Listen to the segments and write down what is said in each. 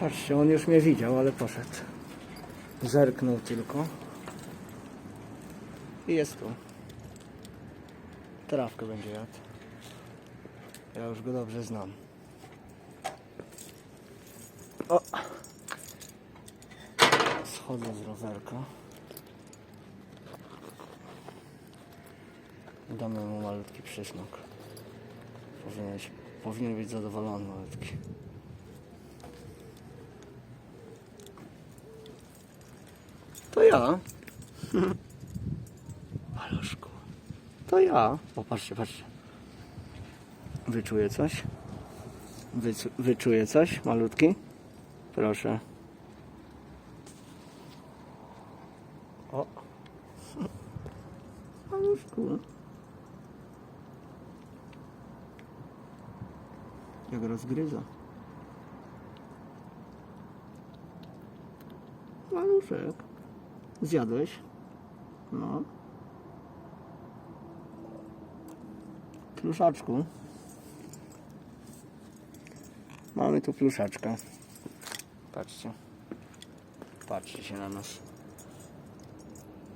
Patrzcie, on już mnie widział, ale poszedł. Zerknął tylko. I jest tu. Trawkę będzie jadł. Ja już go dobrze znam. O! Schodzę z rowerka. Damy mu malutki przysmak. Powinien, powinien być zadowolony malutki. To ja. Paluszku. To ja. Popatrzcie, patrzcie. Wyczuję coś? Wycu- wyczuję coś, malutki? Proszę. O. Paluszku. Jak rozgryza. Maluszek. Zjadłeś? No. Pluszaczku. Mamy tu pluszaczka. Patrzcie. Patrzcie się na nas.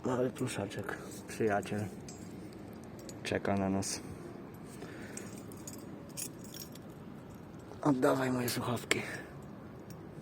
Mały pluszaczek. Przyjaciel. Czeka na nas. Oddawaj moje słuchawki.